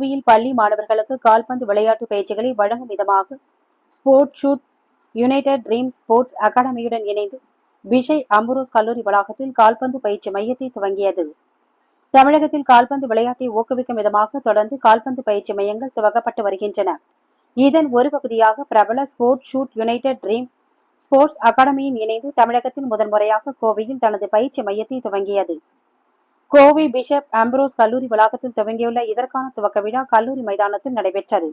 கோவையில் பள்ளி மாணவர்களுக்கு கால்பந்து விளையாட்டு பயிற்சிகளை வழங்கும் விதமாக sport shoot united dream sports அகாடமியுடன் இணைந்து விஜய் அம்புரோஸ் கல்லூரி வளாகத்தில் கால்பந்து பயிற்சி மையத்தை துவங்கியது. தமிழகத்தில் கால்பந்து விளையாட்டை ஊக்குவிக்கும் விதமாக தொடர்ந்து கால்பந்து பயிற்சி மையங்கள் துவக்கப்பட்டு வருகின்றன. இதன் ஒரு பகுதியாக பிரபல sport shoot united dream sports அகாடமியின் இணைந்து தமிழகத்தில் முதன்முறையாக கோவையில் தனது பயிற்சி மையத்தை துவங்கியது. கோவை பிஷப் அம்ப்ரோஸ் கல்லூரி வளாகத்தில் துவங்கியுள்ள இதற்கான துவக்க விழா கல்லூரி மைதானத்தில் நடைபெற்றது.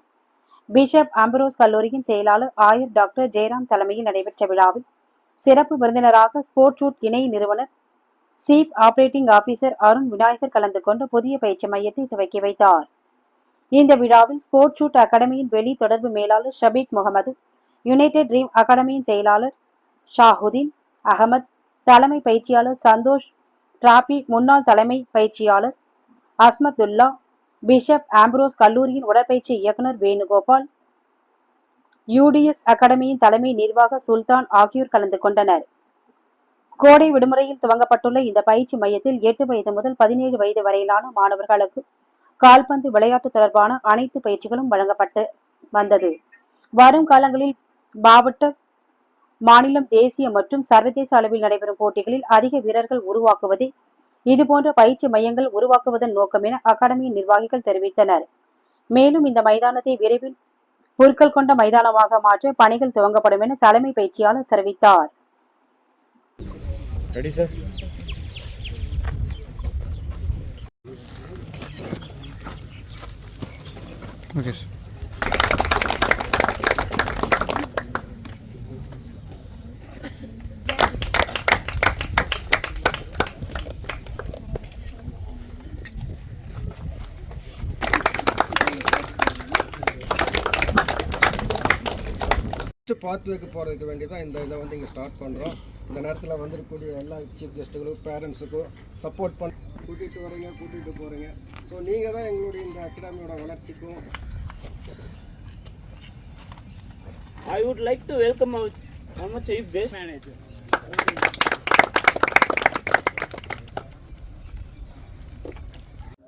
பிஷப் ஆம்பரோஸ் கல்லூரியின் செயலாளர் ஆயர் டாக்டர் ஜெயராம் தலைமையில் நடைபெற்ற விழாவில் சிறப்பு விருந்தினராக ஸ்போர்ட் ஷூட் இணை நிறுவனர் chief operating officer Arun Vinayagar கலந்து கொண்டு புதிய பயிற்சி மையத்தை துவக்கி வைத்தார். இந்த விழாவில் ஸ்போர்ட் ஷூட் அகாடமியின் வெளி தொடர்பு மேலாளர் ஷபீக் முகமது யுனைடெட் ட்ரீம் அகாடமியின் செயலாளர் ஷாஹுதீன் அகமது தலைமை பயிற்சியாளர் சந்தோஷ் டிராபி முன்னாள் தலைமை பயிற்சியாளர் அஸ்மத்துல்லா பிஷப் ஆம்ப்ரோஸ் கல்லூரியின் உடற்பயிற்சி இயக்குனர் வேணுகோபால் யூடிஎஸ் அகாடமியின் தலைமை நிர்வாக சுல்தான் ஆகியோர் கலந்து கொண்டனர். கோடை விடுமுறையில் துவங்கப்பட்டுள்ள இந்த பயிற்சி மையத்தில் எட்டு வயது முதல் பதினேழு வயது வரையிலான மாணவர்களுக்கு கால்பந்து விளையாட்டு தொடர்பான அனைத்து பயிற்சிகளும் வழங்கப்பட்டு வந்தது. வரும் காலங்களில் மாவட்ட மாநிலம் தேசிய மற்றும் சர்வதேச அளவில் நடைபெறும் போட்டிகளில் அதிக வீரர்கள் உருவாக்குவதே இதுபோன்ற பயிற்சி மையங்கள் உருவாக்குவதன் நோக்கம் என அகாடமியின் நிர்வாகிகள் தெரிவித்தனர். மேலும் இந்த மைதானத்தை விரைவில் பொருட்கள் கொண்ட மைதானமாக மாற்ற பணிகள் துவங்கப்படும் என தலைமை பயிற்சியாளர் தெரிவித்தார். ரெடி ஃபஸ்ட்டு பார்த்து வைக்க போகிறதுக்கு வேண்டி தான் இந்த இதை வந்து இங்கே ஸ்டார்ட் பண்ணுறோம் இந்த நேரத்தில் வந்திருக்கக்கூடிய எல்லா சீஃப் கெஸ்ட்டுகளும் பேரண்ட்ஸுக்கும் சப்போர்ட் பண்ண கூட்டிகிட்டு வரீங்க கூட்டிகிட்டு போகிறீங்க ஸோ நீங்கள் தான் எங்களுடைய இந்த அகாடமியோட வளர்ச்சிக்கும் to welcome our, our chief base manager.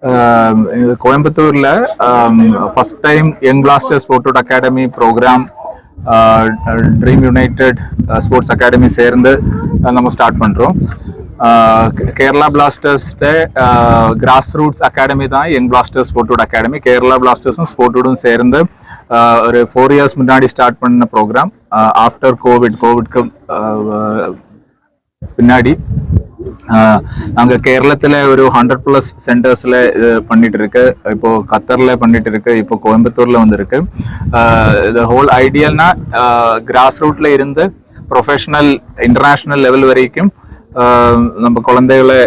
ஆம், இது கோயம்புத்தூர்ல first time young blasters sport academy program dream united sports academy சேர்ந்து நம்ம ஸ்டார்ட் பண்ணுறோம் கேரளா பிளாஸ்டர்ஸ்ட கிராஸ் ரூட்ஸ் அகாடமி தான் young blasters sportwood academy Kerala பிளாஸ்டர்ஸும் ஸ்போர்ட்வுடும் சேர்ந்து ஒரு ஃபோர் இயர்ஸ் முன்னாடி ஸ்டார்ட் பண்ண ப்ரோக்ராம் ஆஃப்டர் கோவிட் கோவிட்க்கு பின்னாடி ஆஹ் நாங்க கேரளத்துல ஒரு ஹண்ட்ரட் பிளஸ் சென்டர்ஸ்ல பண்ணிட்டு இருக்கு இப்போ கத்தர்ல பண்ணிட்டு இருக்கு இப்போ கோயம்புத்தூர்ல வந்துருக்கு. இந்த ஹோல் ஐடியல்னா கிராஸ் ரூட்ல இருந்து ப்ரொஃபஷனல் இன்டர்நேஷனல் லெவல் வரைக்கும் நம்ம குழந்தைகளை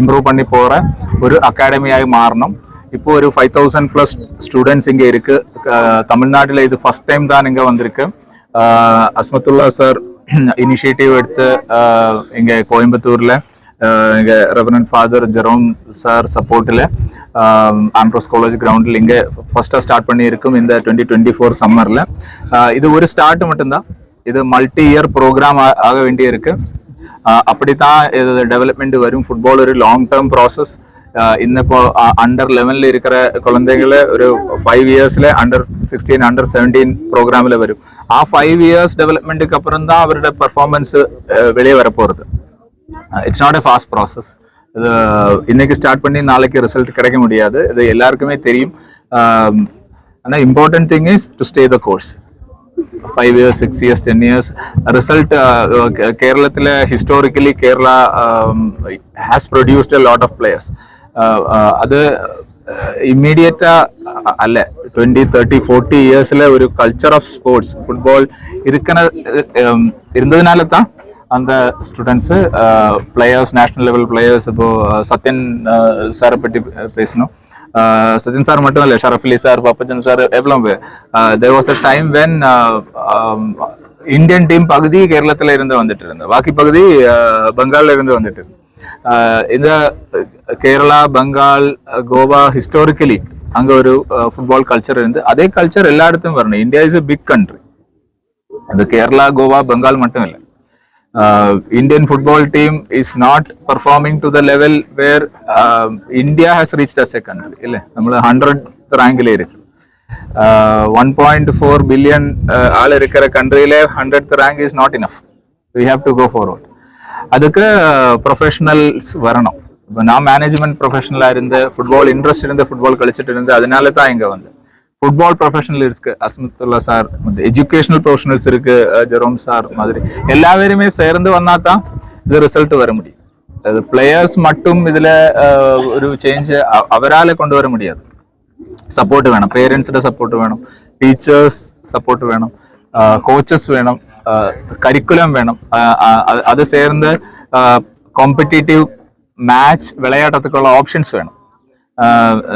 இம்ப்ரூவ் பண்ணி போற ஒரு அகாடமியாக மாறணும். இப்போ ஒரு ஃபைவ் தௌசண்ட் ப்ளஸ் ஸ்டூடெண்ட்ஸ் இங்க இருக்கு. தமிழ்நாட்டில் இது ஃபர்ஸ்ட் டைம் தான் இங்க வந்திருக்கு. அஸ்மத்துல்லா சார் இனிஷியேட்டிவ் எடுத்து இங்கே கோயம்புத்தூரில் இங்கே ஆஹ் ஃபாதர் ஜெரோம் சார் சப்போர்ட்டில் ஆண்ட்ரோஸ் காலேஜ் கிரவுண்டில் இங்கே ஃபஸ்ட்டாக ஸ்டார்ட் பண்ணியிருக்கும் இந்த டுவெண்ட்டி டுவெண்ட்டி ஃபோர் சம்மரில் இது ஒரு ஸ்டார்ட் மட்டும்தான். இது மல்டி இயர் ப்ரோக்ராம் ஆக வேண்டியிருக்கு. அப்படி தான் இது டெவலப்மெண்ட் வரும். ஃபுட்பால் ஒரு லாங் டேர்ம் ப்ராசஸ் ഇന്നിപ്പോ അണ്ടർ ലെവനിൽ ഇരിക്കുന്ന കുഴந்தைകൾ ഒരു ഫൈവ് ഇയേഴ്സിലെ അണ്ടർ സിക്സ്റ്റീൻ അണ്ടർ സെവന്റീൻ പ്രോഗ്രാമിൽ വരും. ആ ഫൈവ് ഇയേഴ്സ് ഡെവലപ്മെന്റുக்கு അപ്പുറം தான் അവരുടെ പെർഫോമൻസ് വെളിയെ വരപ്പോറത് it's not a fast process இது இன்னைக்கு ஸ்டார்ட் பண்ணி நாளைக்கு ரிசல்ட் கிடைக்க முடியாது இது எல்லாருக்குமே தெரியும் ஆனால் important thing is to stay the course five years six years ten years result കേരളത്തിലെ historically Kerala has produced a lot of players അത് ഇമ്മീഡിയറ്റ് അല്ല ട്വന്റി തേർട്ടി ഫോർട്ടി ഇയേഴ്സിലെ ഒരു കൾച്ചർ ഓഫ് സ്പോർട്സ് ഫുട്ബോൾ ഇരിക്കുന്ന ഇരുന്നതിനാല தான் அந்த students players national level players இப்போ சத்யன் சாரை பற்றி பேசணும் சத்யன் சார் மட்டும் இல்லை ஷரஃப் அலி சார் பப்பச்சன் சார் எவ்வளோ பேர் there was a time when Indian team பகுதி கேரளத்துல இருந்து வந்துட்டு இருந்தது பாக்கி பகுதி அஹ், பெங்கால்ல இருந்து வந்துட்டு இருந்து அஹ், இந்த കേരള ബംഗാൾ ഗോവ ഹിസ്റ്റോറിക്കലി അങ്ങ് ഒരു ഫുട്ബോൾ കൾച്ചർ ഉണ്ട് അതേ കൾച്ചർ എല്ലായിടത്തും പറഞ്ഞു India is a big country അത് Kerala Goa Bengal മറ്റുമല്ല Indian football team is not performing to the level where India has reached as a country അല്ലേ നമ്മൾ ഹൺഡ്രഡ് റാങ്കിലിരിക്കും ஒன் பாயிண்ட் ஃபோர் பில்லியன் ஆள் இருக்கிற கண்ட்ரியிலே hundred rank is not enough we have to go forward அதுக்கு professionals வரணும் இப்போ நான் management ப்ரொஃபஷனலாக இருந்து ஃபுட்பால் இன்ட்ரெஸ்ட் இருந்து ஃபுட்பால் கழிச்சிட்டு இருந்து அதனால தான் இங்கே வந்து ஃபுட்பால் ப்ரொஃபஷனல் இருக்கு அஸ்மத்துல்லா சார் எஜுகேஷனல் ப்ரொஃபஷனல்ஸ் இருக்கு அஹ் ஜெரோம் சார் மாதிரி எல்லாருமே சேர்ந்து வந்தா தான் இது ரிசல்ட் வர முடியும் அது பிளேயர்ஸ் மட்டும் இதுல அஹ், ஒரு சேஞ்ச் அவரால கொண்டு வர முடியாது സപ്പോർട്ട് വേണം പേരൻസിന്റെ സപ്പോർട്ട് വേണം ടീച്ചേഴ്സ് സപ്പോർട്ട് വേണം കോച്ചസ് വേണം കരിക്കുലം വേണം. അത് ചേർന്ന് കോമ്പറ്റേറ്റീവ് മാച്ച് വിളയാട്ടത്തേക്കുള്ള ഓപ്ഷൻസ് വേണം.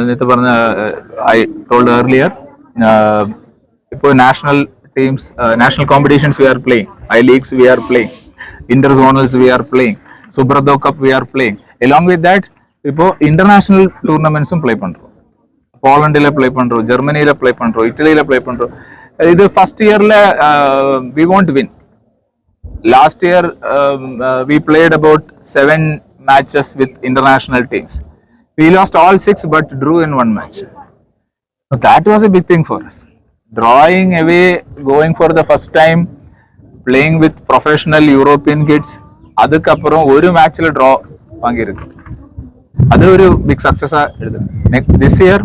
നേരത്തെ പറഞ്ഞ ഐ ടോൾഡ് ഏർലിയർ ഇപ്പോൾ national teams national competitions we are playing I leagues we are playing inter zonals we are playing Subroto cup we are playing along with that ഇപ്പോൾ international ടൂർണമെന്റ്സും play പണ്ടു പോളണ്ടിലെ play പണ്ടു ജർമ്മനിയിലെ play പണ്ടു ഇറ്റലിയിലെ play പണ്ടു இது ஃபர்ஸ்ட் இயர்ல we want win last year we played about seven matches with international teams we lost all six but drew in one match that was a big thing for us. Drawing away going for the first time playing with professional european kids அதுக்கப்புறம் ஒரு மேட்ச்ல draw வாங்கியிருக்கு. அது ஒரு big சக்சஸா எடுத்து this year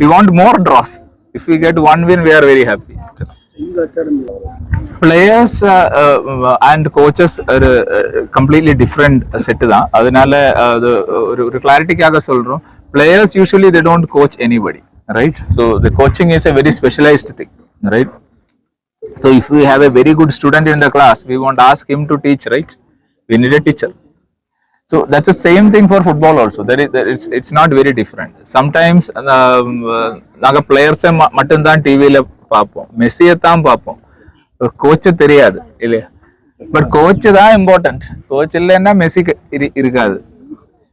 we want more draws if we get one win we are very happy players and coaches ஒரு completely different set தான் அதனால அது ஒரு ஒரு கிளாரிட்டிக்காக சொல்கிறோம் players usually they don't coach anybody right so the coaching is a very specialised thing right so if you have a very good student in the class we want ask him to teach right we need a teacher so that's the same thing for football also there is it's it's not very different sometimes நாங்க பிளேயர்ஸை மட்டும்தான் டிவியில் பார்ப்போம் மெஸ்ஸியை தான் பார்ப்போம் கோச்சை தெரியாது இல்லையா but coach தான் இம்பார்ட்டன்ட் கோச் இல்லைன்னா மெஸ்ஸிக்கு இரு- இருக்காது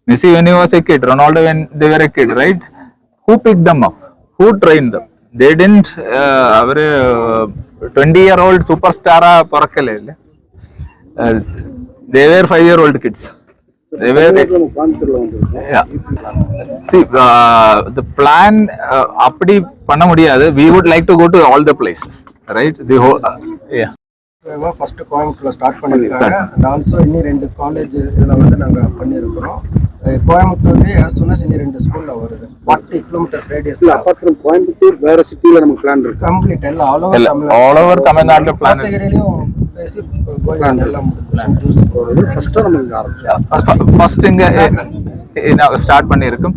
Messi when he was a kid, Ronaldo when they were a kid, right? Who picked them up? Who trained them? They didn't, uh, അവര് ട്വന്റി ഇയർ ഓൾഡ് സൂപ്പർ സ്റ്റാറാ പിറക്കല്ലേ ഇല്ലേ they were five year old See, uh, uh, அப்படி பண்ண முடியாது. We would like to go to all the places right? The whole uh, yeah. First கோயம்புத்தூர்ல start பண்ணியிருக்காங்க. And also இன்னும் ரெண்டு college இதில் வந்து நாங்கள் பண்ணியிருக்கிறோம். கோயம்புத்தூர்லேயே as இன்னும் ரெண்டு ஸ்கூல்ல வருது. Forty kilometres radius apart from Coimbatore வேற சிட்டில நமக்கு பிளான் இருக்கு? கம்ப்ளீட் எல்லாம் ஆல் ஓவர் all over தமிழ்நாட்டுல. கேட்டகரியிலையும் பேசி கோயம்புத்தூர் எல்லாம் முடிச்சு நம்ம இங்க ஆரம்பிச்சோம் ஃபர்ஸ்ட் இங்க ஸ்டார்ட் பண்ணியிருக்கும்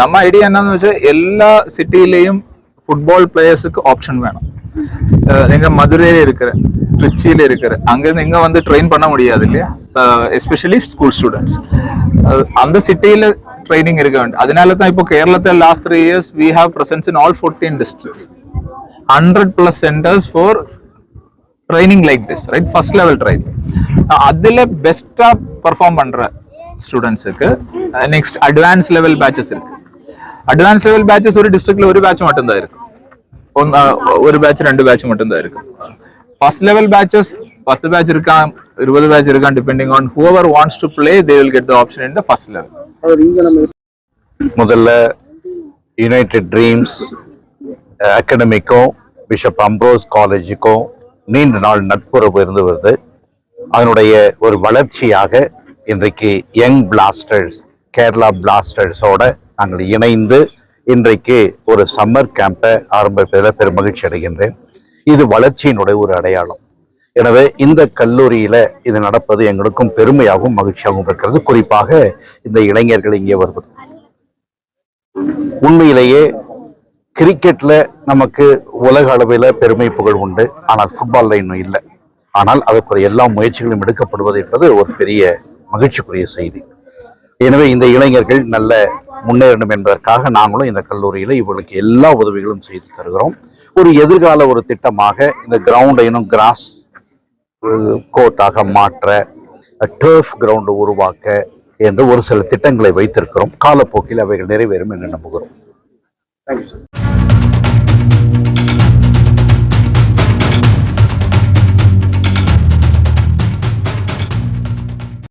நம்ம ஐடியா என்னன்னு வச்சா எல்லா சிட்டிலையும் ஃபுட்பால் பிளேயர்ஸுக்கு ஆப்ஷன் வேணும் அஹ், நீங்க மதுரையில இருக்கிற திருச்சியில இருக்கிற அங்கிருந்து இங்க வந்து ட்ரெயின் பண்ண முடியாது இல்லையா எஸ்பெஷலி ஸ்கூல் ஸ்டூடெண்ட்ஸ் அந்த சிட்டியில ட்ரைனிங் இருக்க வேண்டும் அதனால தான் இப்போ கேரளத்தில் last three years we have presence in all fourteen districts hundred plus centres for training like this right first level training அதில் பெஸ்ட்டாக பர்ஃபார்ம் பண்ணுற ஸ்டூடெண்ட்ஸுக்கு நெக்ஸ்ட் அட்வான்ஸ் லெவல் பேட்சஸ் இருக்கு. அட்வான்ஸ் லெவல் பேட்சஸ் ஒரு டிஸ்ட்ரிக்ட்ல ஒரு பேட்ச் மட்டும்தான் இருக்கு. ஒரு பேட்ச் ரெண்டு பேட்ச் மட்டும்தான் இருக்கு. ஃபர்ஸ்ட் லெவல் பேட்சஸ் பத்து பேட்ச் இருக்கான் இருபது பேட்ச் இருக்கான் depending on whoever wants to play they will get the option in the first level முதல்ல யுனைடெட் ட்ரீம்ஸ் அகாடமிக்கும் பிஷப் அம்ப்ரோஸ் காலேஜுக்கும் நீண்ட நாள் நட்புறவு இருந்து வருது. அதனுடைய ஒரு வளர்ச்சியாக இன்றைக்கு யங் பிளாஸ்டர்ஸ் கேரளா பிளாஸ்டர்ஸோட நாங்கள் இணைந்து இன்றைக்கு ஒரு சம்மர் கேம்பை ஆரம்பிப்பதில் பெரும் மகிழ்ச்சி அடைகின்றேன். இது வளர்ச்சியினுடைய ஒரு அடையாளம். எனவே இந்த கல்லூரியில இது நடப்பது எங்களுக்கும் பெருமையாகவும் மகிழ்ச்சியாகவும் இருக்கிறது. குறிப்பாக இந்த இளைஞர்கள் இங்கே வருவது. உண்மையிலேயே கிரிக்கெட்டில் நமக்கு உலக அளவில் பெருமை புகழ் உண்டு. ஆனால் ஃபுட்பாலில் இன்னும் இல்லை. ஆனால் அதற்குரிய எல்லா முயற்சிகளும் எடுக்கப்படுவது என்பது ஒரு பெரிய மகிழ்ச்சிக்குரிய செய்தி. எனவே இந்த இளைஞர்கள் நல்ல முன்னேறணும் என்பதற்காக நாங்களும் இந்த கல்லூரியில் இவர்களுக்கு எல்லா உதவிகளும் செய்து தருகிறோம். ஒரு எதிர்கால ஒரு திட்டமாக இந்த கிரவுண்டை இன்னும் கிராஸ் கோர்ட்டாக மாற்ற டர்ஃப் கிரவுண்டு உருவாக்க என்று ஒரு சில திட்டங்களை வைத்திருக்கிறோம். காலப்போக்கில் அவைகள் நிறைவேறும் என்று நம்புகிறோம். Thank you sir